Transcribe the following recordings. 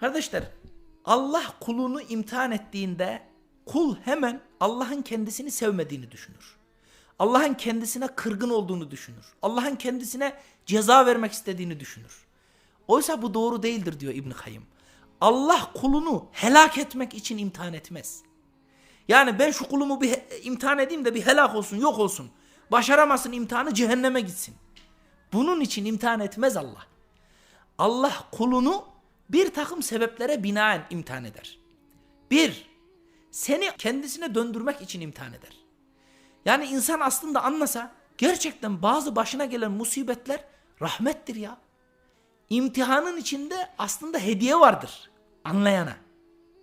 Kardeşler Allah kulunu imtihan ettiğinde kul hemen Allah'ın kendisini sevmediğini düşünür. Allah'ın kendisine kırgın olduğunu düşünür. Allah'ın kendisine ceza vermek istediğini düşünür. Oysa bu doğru değildir diyor İbn Kayyım. Allah kulunu helak etmek için imtihan etmez. Yani ben şu kulumu bir imtihan edeyim de bir helak olsun, yok olsun. Başaramasın imtihanı cehenneme gitsin. Bunun için imtihan etmez Allah. Allah kulunu bir takım sebeplere binaen imtihan eder. Bir, seni kendisine döndürmek için imtihan eder. Yani insan aslında anlasa gerçekten bazı başına gelen musibetler rahmettir ya. İmtihanın içinde aslında hediye vardır anlayana.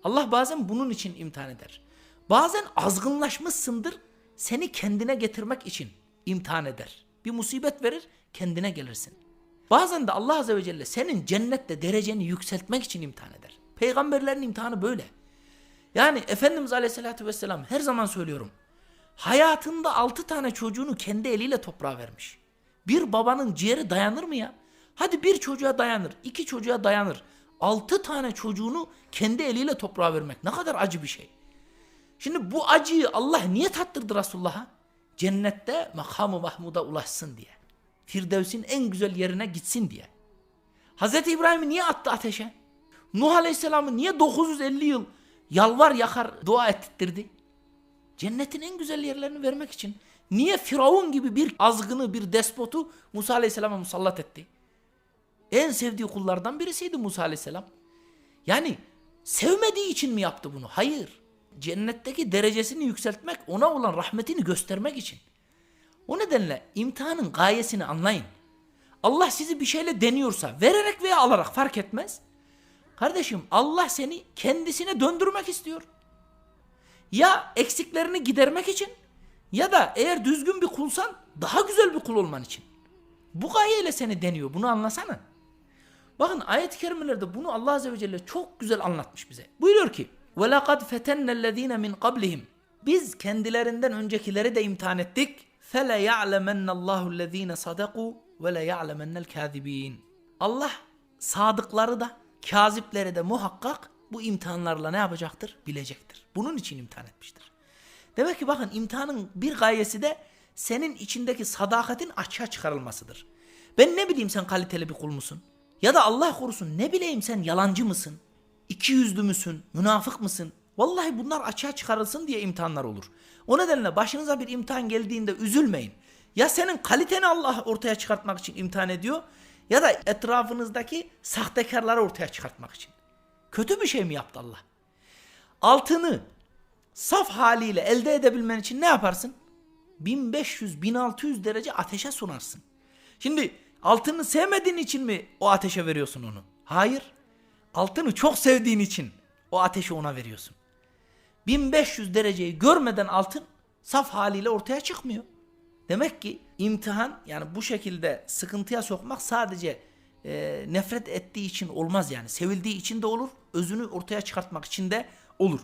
Allah bazen bunun için imtihan eder. Bazen azgınlaşmışsındır seni kendine getirmek için imtihan eder. Bir musibet verir kendine gelirsin. Bazen de Allah Azze ve Celle senin cennette dereceni yükseltmek için imtihan eder. Peygamberlerin imtihanı böyle. Yani Efendimiz Aleyhisselatü Vesselam her zaman söylüyorum. Hayatında altı tane çocuğunu kendi eliyle toprağa vermiş. Bir babanın ciğeri dayanır mı ya? Hadi bir çocuğa dayanır, iki çocuğa dayanır. Altı tane çocuğunu kendi eliyle toprağa vermek ne kadar acı bir şey. Şimdi bu acıyı Allah niye tattırdı Resulullah'a? Cennette makamı Mahmud'a ulaşsın diye. Firdevs'in en güzel yerine gitsin diye. Hazreti İbrahim'i niye attı ateşe? Nuh Aleyhisselam'ı niye 950 yıl yalvar yakar dua ettirdi? Cennetin en güzel yerlerini vermek için. Niye Firavun gibi bir azgını, bir despotu Musa Aleyhisselam'a musallat etti? En sevdiği kullardan birisiydi Musa Aleyhisselam. Yani sevmediği için mi yaptı bunu? Hayır. Cennetteki derecesini yükseltmek, ona olan rahmetini göstermek için. O nedenle imtihanın gayesini anlayın. Allah sizi bir şeyle deniyorsa, vererek veya alarak fark etmez. Kardeşim Allah seni kendisine döndürmek istiyor. Ya eksiklerini gidermek için ya da eğer düzgün bir kulsan daha güzel bir kul olman için. Bu gayeyle seni deniyor. Bunu anlasana. Bakın ayet-i kerimelerde bunu Allah Azze ve Celle çok güzel anlatmış bize. Buyuruyor ki وَلَقَدْ فَتَنَّ الَّذ۪ينَ مِنْ قَبْلِهِمْ Biz kendilerinden öncekileri de imtihan ettik. فَلَيَعْلَمَنَّ اللّٰهُ الَّذ۪ينَ صَدَقُوا وَلَيَعْلَمَنَّ الْكَاذِب۪ينَ Allah sadıkları da kazipleri de muhakkak bu imtihanlarla ne yapacaktır? Bilecektir. Bunun için imtihan etmiştir. Demek ki bakın imtihanın bir gayesi de senin içindeki sadakatin açığa çıkarılmasıdır. Ben ne bileyim sen kaliteli bir kul musun? Ya da Allah korusun ne bileyim sen yalancı mısın? İki yüzlü müsün? Münafık mısın? Vallahi bunlar açığa çıkarılsın diye imtihanlar olur. O nedenle başınıza bir imtihan geldiğinde üzülmeyin. Ya senin kaliteni Allah ortaya çıkartmak için imtihan ediyor ya da etrafınızdaki sahtekarları ortaya çıkartmak için. Kötü bir şey mi yaptı Allah? Altını saf haliyle elde edebilmen için ne yaparsın? 1500-1600 derece ateşe sunarsın. Şimdi altını sevmediğin için mi o ateşe veriyorsun onu? Hayır. Altını çok sevdiğin için o ateşi ona veriyorsun. 1500 dereceyi görmeden altın saf haliyle ortaya çıkmıyor. Demek ki imtihan yani bu şekilde sıkıntıya sokmak sadece e, nefret ettiği için olmaz yani. Sevildiği için de olur, özünü ortaya çıkartmak için de olur.